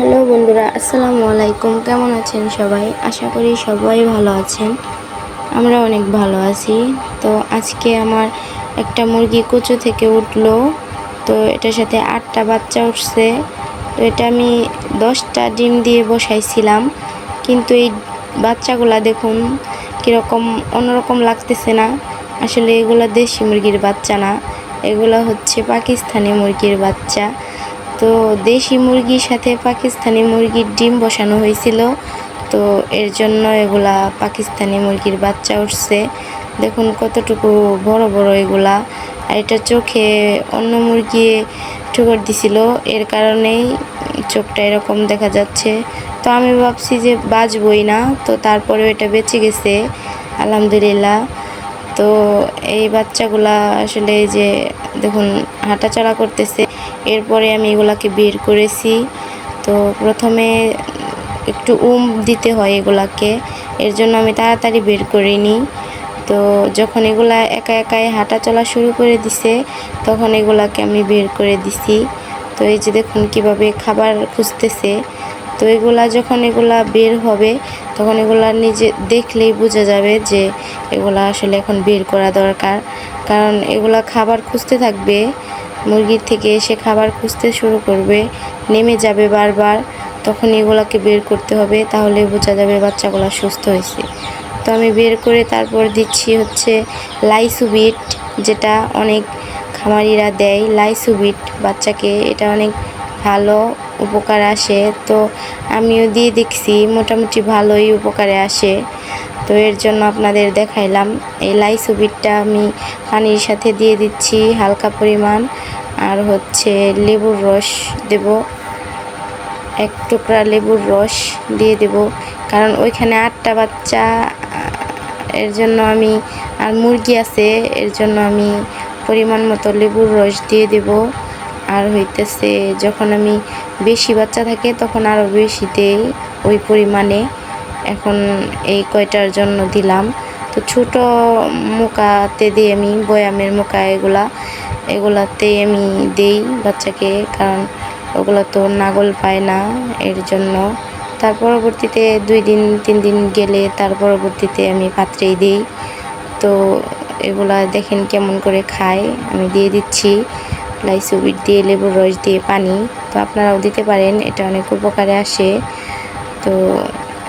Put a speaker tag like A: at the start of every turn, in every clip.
A: Hello বন্ধুরা, আসসালামু আলাইকুম। কেমন আছেন সবাই? আশা করি সবাই ভালো আছেন। আমরা অনেক ভালো আছি। তো আজকে আমার একটা মুরগি কুচু থেকে উঠল। তো এটার সাথে আটটা বাচ্চা উঠছে। তো এটা আমি দশটা ডিম দিয়ে বসাইছিলাম। কিন্তু এই বাচ্চাগুলা দেখুন, কীরকম অন্যরকম লাগতেছে না। আসলে এগুলো দেশি মুরগির বাচ্চা না। এগুলো হচ্ছে পাকিস্তানি মুরগির বাচ্চা। তো দেশি মুরগির সাথে পাকিস্তানি মুরগির ডিম বসানো হয়েছিল। তো এর জন্য এগুলা পাকিস্তানি মুরগির বাচ্চা উঠছে। দেখুন কতটুকু বড় বড় এগুলা। আর এটা চোখে অন্য মুরগি ঠুকর দিছিল। এর কারণেই চোখটা এরকম দেখা যাচ্ছে। তো আমি ভাবছি যে বাঁচবই না। তো তারপরেও এটা বেঁচে গেছে। আলহামদুলিল্লাহ। তো এই বাচ্চাগুলা আসলে যে দেখুন হাঁটাচলা করতেছে। এরপরে আমি এগুলাকে বের করেছি। তো প্রথমে একটু উম দিতে হয় এগুলাকে। এর জন্য আমি তাড়াতাড়ি বের করে নিই তো যখন এগুলা একা একাই হাঁটা চলা শুরু করে দিছে, তখন এগুলাকে আমি বের করে দিছি। তো এই যে দেখুন কীভাবে খাবার খুঁজতেছে। তো এগুলা যখন এগুলা বের হবে, তখন এগুলা নিজে দেখলেই বোঝা যাবে যে এগুলা আসলে এখন বের করা দরকার। কারণ এগুলা খাবার খুঁজতে থাকবে মুরগির থেকে এসে খাবার খুঁজতে শুরু করবে, নেমে যাবে বারবার, তখন এগুলাকে বের করতে হবে, তাহলে বোঝা যাবে বাচ্চাগুলো সুস্থ হয়েছে। তো আমি বের করে তারপর দিচ্ছি হচ্ছে লাইসুবিট, যেটা অনেক খামারিরা দেয়। লাইসুবিট বাচ্চাকে, এটা অনেক ভালো উপকার আসে। তো আমিও দিয়ে দেখছি, মোটামুটি ভালোই উপকারে আসে। তো এর জন্য আপনাদের দেখাইলাম। এই লাইসুবিটটা আমি পানির সাথে দিয়ে দিচ্ছি হালকা পরিমাণ। আর হচ্ছে লেবুর রস দেব। এক টুকরা লেবুর রস দিয়ে দেব। কারণ ওইখানে আটটা বাচ্চা, এর জন্য আমি, আর মুরগি আছে, এর জন্য আমি পরিমাণ মতো লেবুর রস দিয়ে দেব। আর হইতেছে, যখন আমি বেশি বাচ্চা থাকে, তখন আরও বেশি দেই ওই পরিমাণে। এখন এই কয়টার জন্য দিলাম। তো ছোট মোকাতে দিই আমি বয়ামের মোকা এগুলা, এগুলাতে আমি দেই বাচ্চাকে, কারণ ওগুলো তো নাগল পায় না এর জন্য। তার পরবর্তীতে দুই দিন, তিন দিন গেলে তার পরবর্তীতে আমি পাত্রেই দিই। তো এগুলা দেখেন কেমন করে খায়, আমি দিয়ে দিচ্ছি। লাইসুবিট দিয়ে, লেবুর রস দিয়ে, পানি। তো আপনারাও দিতে পারেন, এটা অনেক উপকারে আসে। তো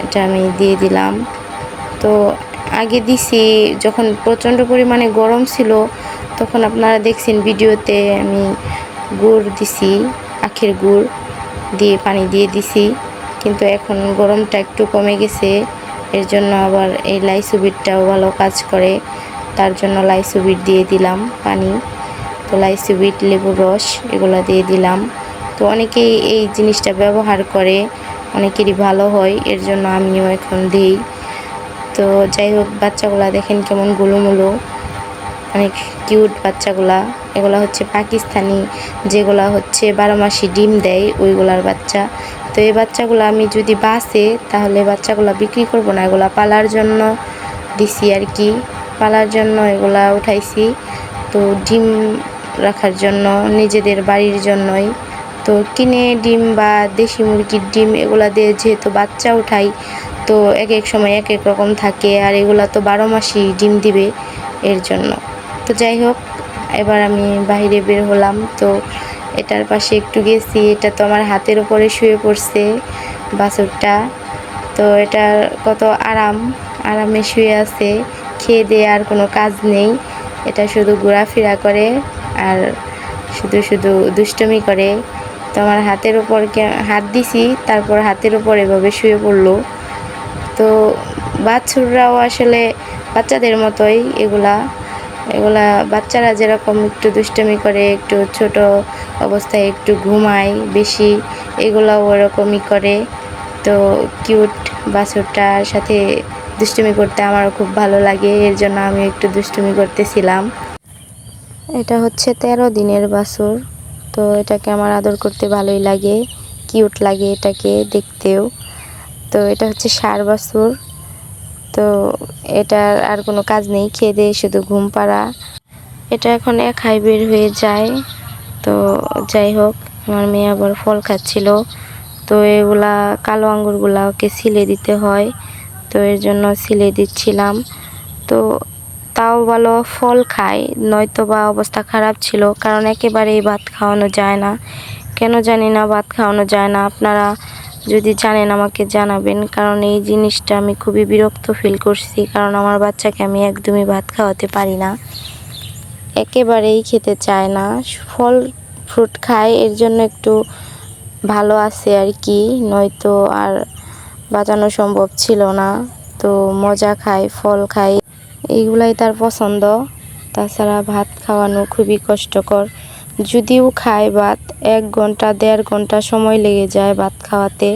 A: এটা আমি দিয়ে দিলাম। তো আগে দিছি, যখন প্রচণ্ড পরিমাণে গরম ছিল, তখন আপনারা দেখছেন ভিডিওতে আমি গুড় দিছি, আখের গুড় দিয়ে পানি দিয়ে দিছি। কিন্তু এখন গরমটা একটু কমে গেছে, এর জন্য আবার এই লাইসুবিটটাও ভালো কাজ করে। তার জন্য লাইসুবিট দিয়ে দিলাম পানি। তো লাইসুবিট, লেবুর রস, এগুলো দিয়ে দিলাম। তো অনেকেই এই জিনিসটা ব্যবহার করে। অনেকেরই ভালো হয়, এর জন্য আমিও এখন দিই। তো যাই হোক, বাচ্চাগুলা দেখেন কেমন গুলোমুলো। অনেক কিউট বাচ্চাগুলা। এগুলা হচ্ছে পাকিস্তানি, যেগুলা হচ্ছে বারো মাসি ডিম দেয় ওইগুলার বাচ্চা। তো এই বাচ্চাগুলো আমি যদি বাসে তাহলে বাচ্চাগুলো বিক্রি করব না, এগুলা পালার জন্য দিছি আর কি। পালার জন্য এগুলা উঠাইছি। তো ডিম রাখার জন্য, নিজেদের বাড়ির জন্যই। তো কিনে ডিম বা দেশি মুরগির ডিম এগুলা দিয়ে যেহেতু বাচ্চা উঠাই, তো এক এক সময় এক এক রকম থাকে আর এগুলা তো বারো মাসই ডিম দিবে এর জন্য। তো যাই হোক, এবার আমি বাইরে বের হলাম। তো এটার পাশে একটু গেছি, এটা তো আমার হাতের উপরে শুয়ে পড়ছে বাছুরটা। তো এটার কত আরাম, আরামে শুয়ে আছে, খেয়ে দিয়ে আর কোনো কাজ নেই। এটা শুধু ঘোরাফেরা করে আর শুধু শুধু দুষ্টমি করে। তো আমার হাতের উপর হাত দিছি, তারপর হাতের উপর এভাবে শুয়ে পড়ল। তো বাছুররাও আসলে বাচ্চাদের মতোই এগুলা এগুলা বাচ্চারা যেরকম একটু দুষ্টমি করে, একটু ছোট অবস্থায় একটু ঘুমায় বেশি, এগুলাও ওরকমই করে। তো কিউট বাছুরটার সাথে দুষ্টুমি করতে আমার খুব ভালো লাগে, এর জন্য আমি একটু দুষ্টুমি করতেছিলাম। এটা হচ্ছে তেরো দিনের বাছুর। তো এটাকে আমার আদর করতে ভালোই লাগে কিউট লাগে এটাকে দেখতেও। তো এটা হচ্ছে সার বাছুর। তো এটার আর কোনো কাজ নেই, খেয়ে দিয়ে শুধু ঘুম পাড়া। এটা এখন একাই বের হয়ে যায়। তো যাই হোক, আমার মেয়ে আবার ফল খাচ্ছিল। তো এগুলা কালো আঙ্গুরগুলা ওকে সিলে দিতে হয়। তো এর জন্য সিলে দিচ্ছিলাম। তো তাও ভালো ফল খায় নয়তো বা অবস্থা খারাপ ছিল, কারণ একেবারেই ভাত খাওয়ানো যায় না। কেন জানি না, ভাত খাওয়ানো যায় না। আপনারা যদি জানেন, আমাকে জানাবেন, কারণ এই জিনিসটা আমি খুবই বিরক্ত ফিল করছি, কারণ আমার বাচ্চাকে আমি একদমই ভাত খাওয়াতে পারি না। একেবারেই খেতে চায় না। ফল ফ্রুট খায়, এর জন্য একটু ভালো আছে আর কি, নয়তো আর বাঁচানো সম্ভব ছিল না। তো মজা খায়, ফল খায়। এইগুলাই তার পছন্দ। তাছাড়া ভাত খাওয়ানো খুবই কষ্টকর। যদিও খায় ভাত, এক ঘণ্টা, দেড় ঘণ্টা সময় লেগে যায় ভাত খাওয়াতে,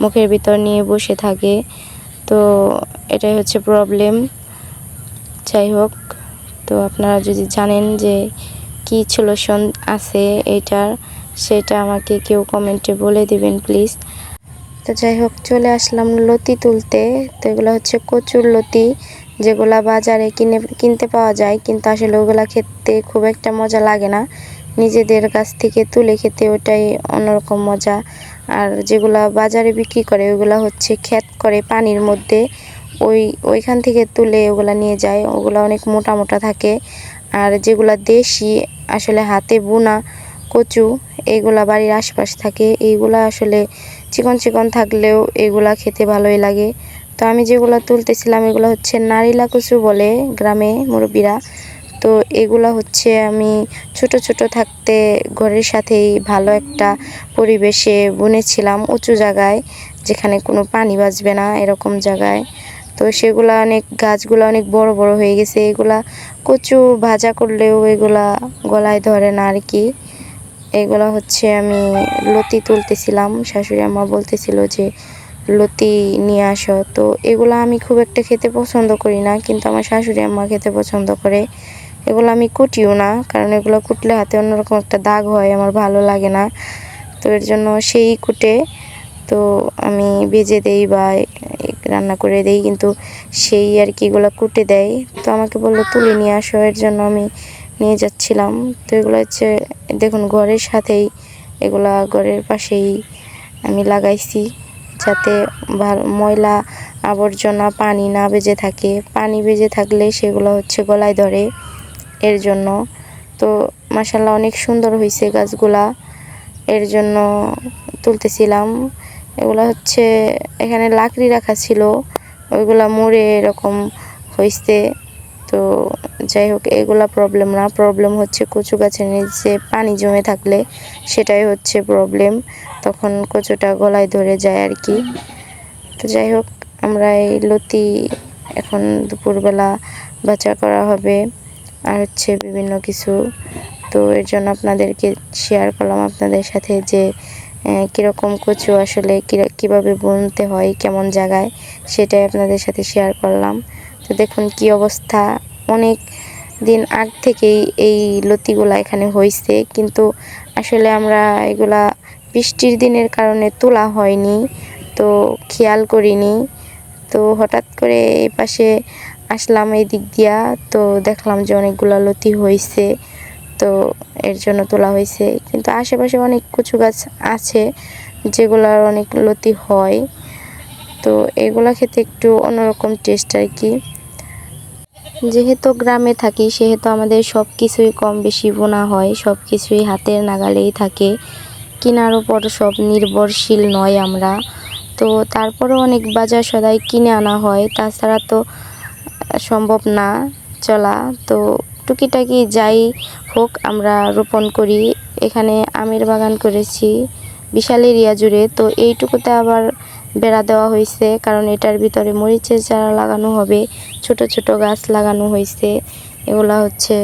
A: মুখের ভিতর নিয়ে বসে থাকে। তো এটাই হচ্ছে প্রবলেম যাই হোক, তো আপনারা যদি জানেন যে কী সলিউশন আছে এটার, সেটা আমাকে কেউ কমেন্টে বলে দিবেন প্লিজ তো যাই হোক, চলে আসলাম লতি তুলতে। তো এগুলো হচ্ছে কচুর লতি। যেগুলা বাজারে কিনে, কিনতে পাওয়া যায়, কিন্তু আসলে ওগুলা খেতে খুব একটা মজা লাগে না। নিজেদের কাছ থেকে তুলে খেতে ওটাই অন্যরকম মজা। আর যেগুলা বাজারে বিক্রি করে, ওগুলা হচ্ছে ক্ষেত করে পানির মধ্যে। ওই, ওইখান থেকে তুলে ওগুলা নিয়ে যায়, ওগুলা অনেক মোটা মোটা থাকে। আর যেগুলা দেশি, আসলে হাতে বোনা, কচু এইগুলা বাড়ির আশপাশ থাকে, এইগুলা আসলে চিকন চিকন থাকলেও এগুলা খেতে ভালোই লাগে। তো আমি যেগুলো তুলতেছিলাম, এগুলো হচ্ছে নারিলা কচু বলে গ্রামে মুরব্বীরা। তো এগুলো হচ্ছে আমি ছোট ছোট থাকতে ঘরের সাথেই ভালো একটা পরিবেশে বুনেছিলাম উঁচু জায়গায়, যেখানে কোনো পানি বাজবে না এরকম জায়গায়। তো সেগুলা অনেক, গাছগুলো অনেক বড় বড় হয়ে গেছে। এগুলা কচু ভাজা করলেও এগুলা গলায় ধরে না আর কি। এগুলো হচ্ছে আমি লতি তুলতেছিলাম, শাশুড়ি আমা বলতেছিল যে লতি নিয়ে আসো। তো এগুলো আমি খুব একটা খেতে পছন্দ করি না, কিন্তু আমার শাশুড়ি আম্মা খেতে পছন্দ করে। এগুলো আমি কুটিও না, কারণ এগুলো কুটলে হাতে অন্যরকম একটা দাগ হয়, আমার ভালো লাগে না। তো এর জন্য সেই কুটে, তো আমি ভেজে দেই বা রান্না করে দেই, কিন্তু সেই আর কি এগুলো কুটে দেয়। তো আমাকে বলল, তুলে নিয়ে আসো। এর জন্য আমি নিয়ে যাচ্ছিলাম। তো এগুলো হচ্ছে, দেখুন, ঘরের সাথেই এগুলা ঘরের পাশেই আমি লাগাইছি। যাতে ময়লা আবর্জনা পানি না বেজে থাকে। পানি বেজে থাকলে সেগুলো হচ্ছে গলায় ধরে এর জন্য। তো মাসাল্লাহ অনেক সুন্দর হয়েছে গাছগুলা। এর জন্য তুলতেছিলাম। এগুলো হচ্ছে এখানে লাকড়ি রাখা ছিল। ওইগুলা মরে এরকম হয়েছে তো যাই হোক, এগুলা প্রবলেম না। প্রবলেম হচ্ছে কচু গাছের নিচে পানি জমে থাকলে সেটাই হচ্ছে প্রবলেম তখন কচুটা গলায় ধরে যায় আর কি। তো যাই হোক, আমরা এই লতি এখন দুপুরবেলা বাচা করা হবে আর হচ্ছে বিভিন্ন কিছু। তো এর জন্য আপনাদেরকে শেয়ার করলাম আপনাদের সাথে যে কীরকম কচু আসলে কীভাবে বুনতে হয়, কেমন জায়গায়, সেটাই আপনাদের সাথে শেয়ার করলাম। তো দেখুন কি অবস্থা। অনেক দিন আগ থেকেই এই লতিগুলা এখানে হয়েছে কিন্তু আসলে আমরা এগুলা বৃষ্টির দিনের কারণে তোলা হয়নি, তো খেয়াল করিনি। তো হঠাৎ করে এই পাশে আসলাম এই দিক দিয়া, তো দেখলাম যে অনেকগুলো লতি হয়েছে তো এর জন্য তোলা হয়েছে কিন্তু আশেপাশে অনেক কচু গাছ আছে, যেগুলার অনেক লতি হয়। তো এগুলা খেতে একটু অন্যরকম টেস্ট আর কি। যেহেতু গ্রামে থাকি, সেহেতু আমাদের সব কিছুই কম বেশি বোনা হয় সব কিছুই হাতের নাগালেই থাকে। কেনার ওপর সব নির্ভরশীল নয় আমরা। তো তারপরেও অনেক বাজার সদাই কিনে আনা হয়, তাছাড়া তো সম্ভব না চলা। তো টুকিটাকি যাই হোক, আমরা রোপণ করি। এখানে আমের বাগান করেছি, বিশাল এরিয়া জুড়ে। তো এইটুকুতে আবার বেড়া দেওয়া হয়েছে, কারণ এটার ভিতরে মরিচের চারা লাগানো হবে, ছোট ছোট গাছ লাগানো হয়েছে। এগুলা হচ্ছে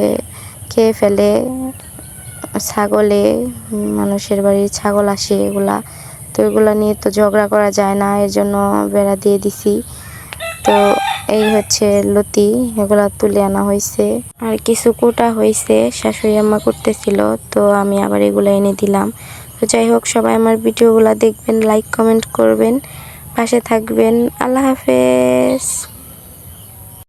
A: খেয়ে ফেলে, ছাগলে, মানুষের বাড়ির ছাগল আসে এগুলা। তো এগুলা নিয়ে তো ঝগড়া করা যায় না, এর জন্য বেড়া দিয়ে দিছি। তো এই হচ্ছে লতি, এগুলা তুলে আনা হয়েছে। আর কিছু কোটা হয়েছে, শাশুড়ি আম্মা করতেছিল, তো আমি আবার এগুলো এনে দিলাম। তো যাই হোক সবাই আমার ভিডিওগুলো দেখবেন লাইক কমেন্ট করবেন পাশে থাকবেন। আল্লাহ হাফেজ।